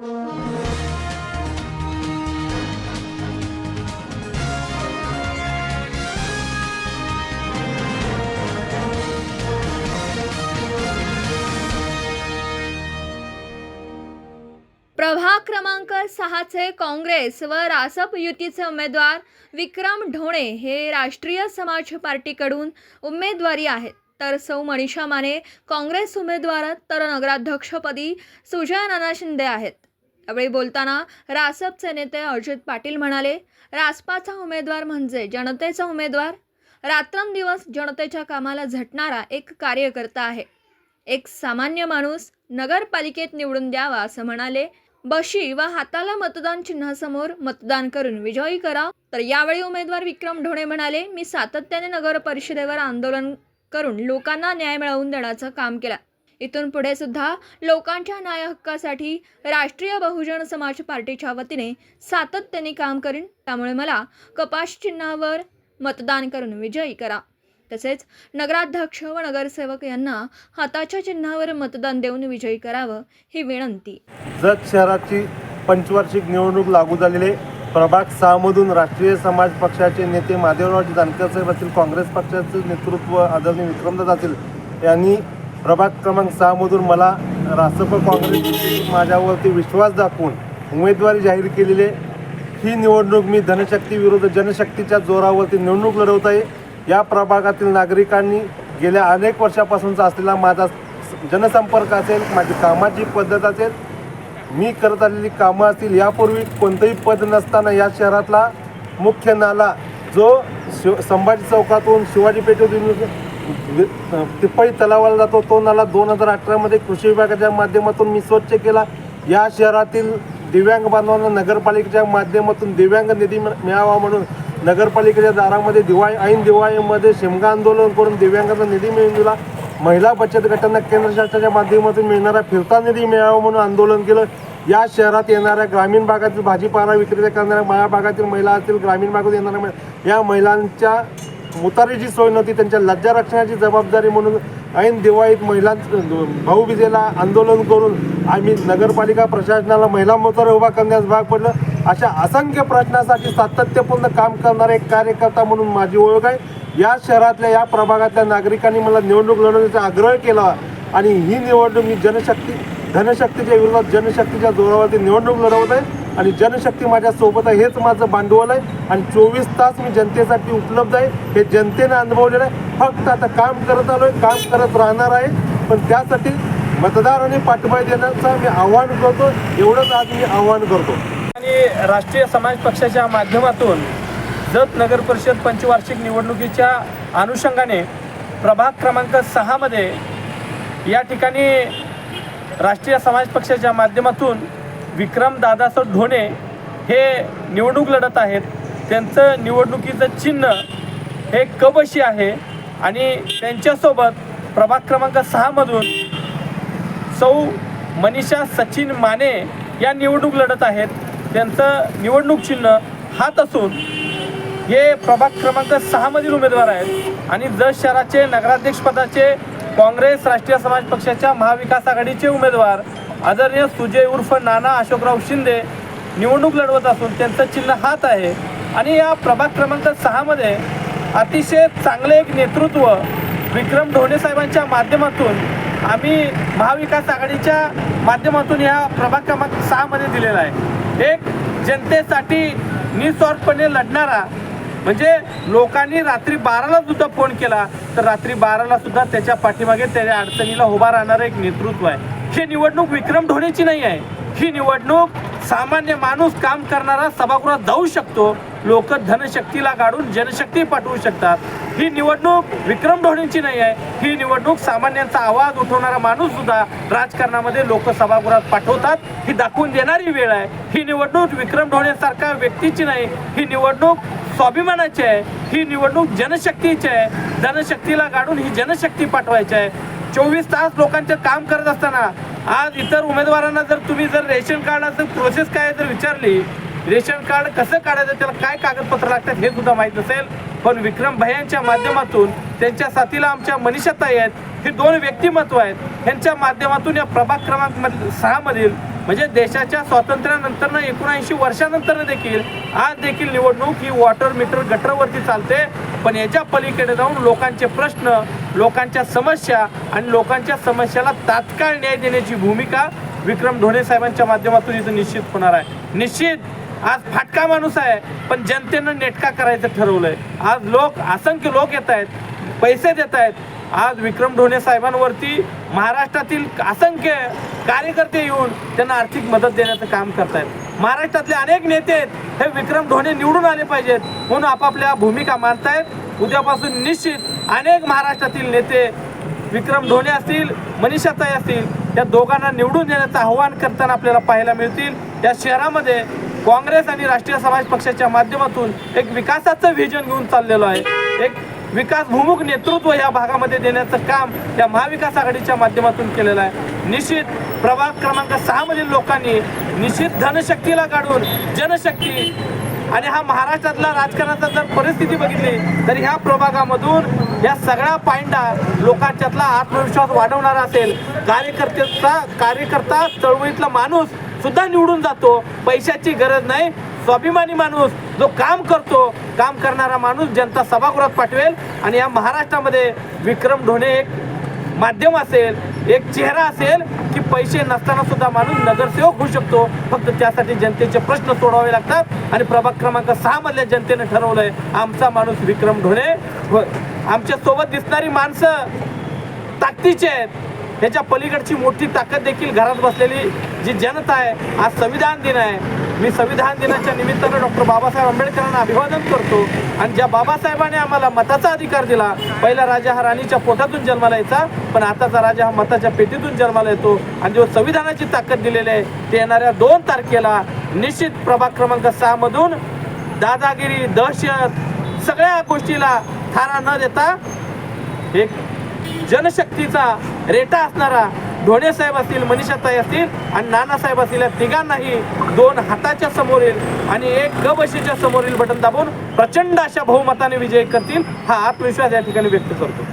प्रभाग क्रमांक सहाचे काँग्रेस व रासप युतीचे उमेदवार विक्रम ढोणे हे राष्ट्रीय समाज पार्टीकडून उमेदवारी आहेत. तर सौ मनीषा माने काँग्रेस उमेदवार तर नगराध्यक्षपदी सुजय नाना शिंदे आहेत. यावेळी बोलताना रासपचे नेते अजित पाटील म्हणाले रासपाचा उमेदवार म्हणजे जनतेचा उमेदवार. रात्रंदिवस जनतेच्या कामाला झटणारा एक कार्यकर्ता आहे. एक सामान्य माणूस नगरपालिकेत निवडून द्यावा असं म्हणाले. बशी व हाताला मतदान चिन्हासमोर मतदान करून विजयी करा. तर यावेळी उमेदवार विक्रम ढोणे म्हणाले मी सातत्याने नगर परिषदेवर आंदोलन करून लोकांना न्याय मिळवून देण्याचं काम केलं. इथून पुढे सुद्धा लोकांच्या न्याय हक्कासाठी राष्ट्रीय बहुजन समाज पार्टीच्या वतीने सातत्याने काम करीन. त्यामुळे मला कपाश चिन्हावर मतदान करून विजयी करा. तसेच नगराध्यक्ष व नगरसेवक यांना हाताच्या चिन्हावर मतदान देऊन विजयी करावं ही विनंती. जत शहराची पंचवार्षिक निवडणूक लागू झालेले प्रभाग सहामधून राष्ट्रीय समाज पक्षाचे नेते माधवराव जानकर साहेब असतील काँग्रेस पक्षाचे नेतृत्व आदरणीय विक्रमदास असतील यांनी प्रभाग क्रमांक सहामधून मला रासप काँग्रेस माझ्यावरती विश्वास दाखवून उमेदवारी जाहीर केलेली आहे. ही निवडणूक मी धनशक्ती विरुद्ध जनशक्तीच्या जोरावरती निवडणूक लढवत आहे या प्रभागातील नागरिकांनी गेल्या अनेक वर्षापासूनचा असलेला माझा जनसंपर्क असेल माझी कामाची पद्धत असेल मी करत आलेली कामं असतील यापूर्वी कोणतंही पद नसताना या शहरातला मुख्य नाला जो शिव संभाजी चौकातून शिवाजी पेठेतून तिप्पळी तलावाला जातो. तो नाला दोन हजार अठरामध्ये कृषी विभागाच्या माध्यमातून मी स्वच्छ केला. या शहरातील दिव्यांग बांधवांना नगरपालिकेच्या माध्यमातून दिव्यांग निधी मिळावा म्हणून नगरपालिकेच्या दारामध्ये दिवाळी ऐन दिवाळीमध्ये शिमगा आंदोलन करून दिव्यांगांना निधी मिळून दिला. महिला बचत गटांना केंद्र शासनाच्या माध्यमातून मिळणारा फिरता निधी मिळावा म्हणून आंदोलन केलं. या शहरात येणाऱ्या ग्रामीण भागातील भाजीपाला विक्रेत्या करणाऱ्या माया भागातील महिला असतील ग्रामीण भागात येणाऱ्या या महिलांच्या मुतारीची सोय नव्हती त्यांच्या लज्जा रक्षणाची जबाबदारी म्हणून ऐन दिवाळीत महिलां भाऊबीजेला आंदोलन करून आम्ही नगरपालिका प्रशासनाला महिला मोतारे उभा करण्यास भाग पडलं. अशा असंख्य प्रश्नासाठी सातत्यपूर्ण काम करणारे एक कार्यकर्ता म्हणून माझी ओळख आहे. या शहरातल्या या प्रभागातल्या नागरिकांनी मला निवडणूक लढवण्याचा आग्रह केला आणि ही निवडणूक मी जनशक्ती धनशक्तीच्या विरोधात जनशक्तीच्या जोरावरती निवडणूक लढवत आहे. आणि जनशक्ती माझ्या सोबत आहे. हेच माझं भांडवल आहे. आणि चोवीस तास मी जनतेसाठी उपलब्ध आहे. हे जनतेने अनुभवलेलं आहे. फक्त आता काम करत आलोय. काम करत राहणार आहे. पण त्यासाठी मतदारांनी पाठबळ देण्याचं मी आव्हान करतो. एवढंच आज मी आव्हान करतो. आणि राष्ट्रीय समाज पक्षाच्या माध्यमातून जत नगर परिषद पंचवार्षिक निवडणुकीच्या अनुषंगाने प्रभाग क्रमांक सहामध्ये या ठिकाणी राष्ट्रीय समाज पक्षाच्या माध्यमातून विक्रम दादासाहेब ढोणे हे निवडणूक लढत आहेत. त्यांचं निवडणुकीचं चिन्ह हे कबशी आहे. आणि त्यांच्यासोबत प्रभाग क्रमांक सहामधून सौ मनीषा सचिन माने या निवडणूक लढत आहेत. त्यांचं निवडणूक चिन्ह हात असून हे प्रभाग क्रमांक सहामधील उमेदवार आहेत. आणि जत शहराचे नगराध्यक्षपदाचे काँग्रेस राष्ट्रीय समाज पक्षाच्या महाविकास आघाडीचे उमेदवार आदरणीय सुजय उर्फ नाना अशोकराव शिंदे निवडणूक लढवत असून त्यांचं चिन्ह हात आहे. आणि या प्रभाग क्रमांक सहामध्ये अतिशय चांगले एक नेतृत्व विक्रम ढोणे साहेबांच्या माध्यमातून आम्ही महाविकास आघाडीच्या माध्यमातून या प्रभाग क्रमांक सहामध्ये दिलेला आहे. एक जनतेसाठी निस्वार्थपणे लढणारा म्हणजे लोकांनी रात्री बाराला सुद्धा फोन केला तर रात्री बाराला सुद्धा त्याच्या पाठीमागे त्याच्या अडचणीला उभा राहणारं एक नेतृत्व आहे. ही निवडणूक विक्रम ढोणेची नाही आहे. ही निवडणूक सामान्य माणूस काम करणारा सभागृहात जाऊ शकतो. लोक धनशक्तीला काढून जनशक्ती पाठवू शकतात. ही निवडणूक विक्रम ढोणेची नाही आहे. ही निवडणूक सामान्यांचा आवाज उठवणारा माणूस सुद्धा राजकारणामध्ये लोक सभागृहात पाठवतात. ही दाखवून देणारी वेळ आहे. ही निवडणूक विक्रम ढोणेसारख्या व्यक्तीची नाही. ही निवडणूक स्वाभिमानाची आहे ही निवडणूक जनशक्तीची आहे. जनशक्तीला काढून ही जनशक्ती पाठवायची आहे. चोवीस तास लोकांचं काम करत असताना आज इतर उमेदवारांना जर तुम्ही जर रेशन कार्डाचं प्रोसेस काय आहे जर विचारली रेशन कार्ड कसं काढायचं त्याला काय कागदपत्र लागतात हे सुद्धा माहीत नसेल. पण विक्रम भयांच्या माध्यमातून त्यांच्या साथीला आमच्या मनीषाताई आहेत हे दोन व्यक्तिमत्व आहेत. ह्यांच्या माध्यमातून या प्रभाग क्रमांक सहामधील सहा मधील म्हणजे देशाच्या स्वातंत्र्यानंतर एकोणऐंशी वर्षानंतर देखील आज देखील निवडणूक ही वॉटर मीटर गटरवरती चालते. पण याच्या पलीकडे जाऊन लोकांचे प्रश्न लोकांच्या समस्या आणि लोकांच्या समस्याला तात्काळ न्याय देण्याची भूमिका विक्रम ढोणे साहेबांच्या माध्यमातून इथं निश्चित होणार आहे. निश्चित! आज फाटका माणूस आहे पण जनतेनं नेटका करायचं ठरवलंय. आज लोक असंख्य लोक येत आहेत पैसे देत आहेत आज विक्रम ढोणे साहेबांवरती महाराष्ट्रातील असंख्य कार्यकर्ते येऊन त्यांना आर्थिक मदत देण्याचं काम करतायत. महाराष्ट्रातले अनेक नेते हे विक्रम ढोणे निवडून आले पाहिजेत म्हणून आपापल्या भूमिका मांडतायत. उद्यापासून निश्चित अनेक महाराष्ट्रातील नेते विक्रम ढोणे असतील मनीषाताई असतील या दोघांना निवडून देण्याचं आव्हान करताना आपल्याला पाहायला मिळतील. या शहरामध्ये काँग्रेस आणि राष्ट्रीय समाज पक्षाच्या माध्यमातून एक विकासाचं व्हिजन घेऊन चाललेलो आहे. एक विकास भूमुख नेतृत्व या भागामध्ये देण्याचं काम या महाविकास आघाडीच्या माध्यमातून केलेलं आहे. निश्चित प्रभाग क्रमांक सहा मधील लोकांनी निश्चित धनशक्तीला काढून जनशक्ती आणि हा महाराष्ट्रातला राजकारणाचा जर परिस्थिती बघितली तर ह्या प्रभागामधून या सगळ्या पायंडा लोकांच्यातला आत्मविश्वास वाढवणारा असेल. कार्यकर्त्याचा कार्यकर्ता चळवळीतला माणूस सुद्धा निवडून जातो. पैशाची गरज नाही. स्वाभिमानी माणूस जो काम करतो काम करणारा माणूस जनता सभागृहात पाठवेल आणि या महाराष्ट्रामध्ये विक्रम ढोणे एक माध्यम असेल एक चेहरा असेल की पैसे नसताना सुद्धा माणूस नगरसेवक होऊ शकतो. फक्त त्यासाठी जनतेचे प्रश्न सोडवावे लागतात आणि प्रभाग क्रमांक सहा मधल्या जनतेने ठरवलंय आमचा माणूस विक्रम ढोणे. आमच्यासोबत दिसणारी माणसं ताकदीचे आहेत. ह्याच्या पलीकडची मोठी ताकद देखील घरात बसलेली जी जनता आहे आज संविधान दिन आहे. मी संविधान दिनाच्या निमित्तानं डॉक्टर बाबासाहेब आंबेडकरांना अभिवादन करतो. आणि ज्या बाबासाहेबांनी आम्हाला मताचा अधिकार दिला पहिला राजा हा राणीच्या पोटातून जन्माला यायचा पण आताचा राजा हा मताच्या पेटीतून जन्माला येतो. आणि जो संविधानाची ताकद दिलेली आहे ते येणाऱ्या दोन तारखेला निश्चित प्रभाग क्रमांक सहा मधून दादागिरी दहशत सगळ्या गोष्टीला थारा न देता एक जनशक्तीचा रेटा असणारा ढोणे साहेब असतील मनीषाताई असतील आणि नानासाहेब असतील या तिघांनाही दोन हाताच्या समोरील आणि एक ग बशीच्या समोरील बटन दाबून प्रचंड अशा बहुमताने विजय करतील हा आत्मविश्वास या ठिकाणी व्यक्त करतो.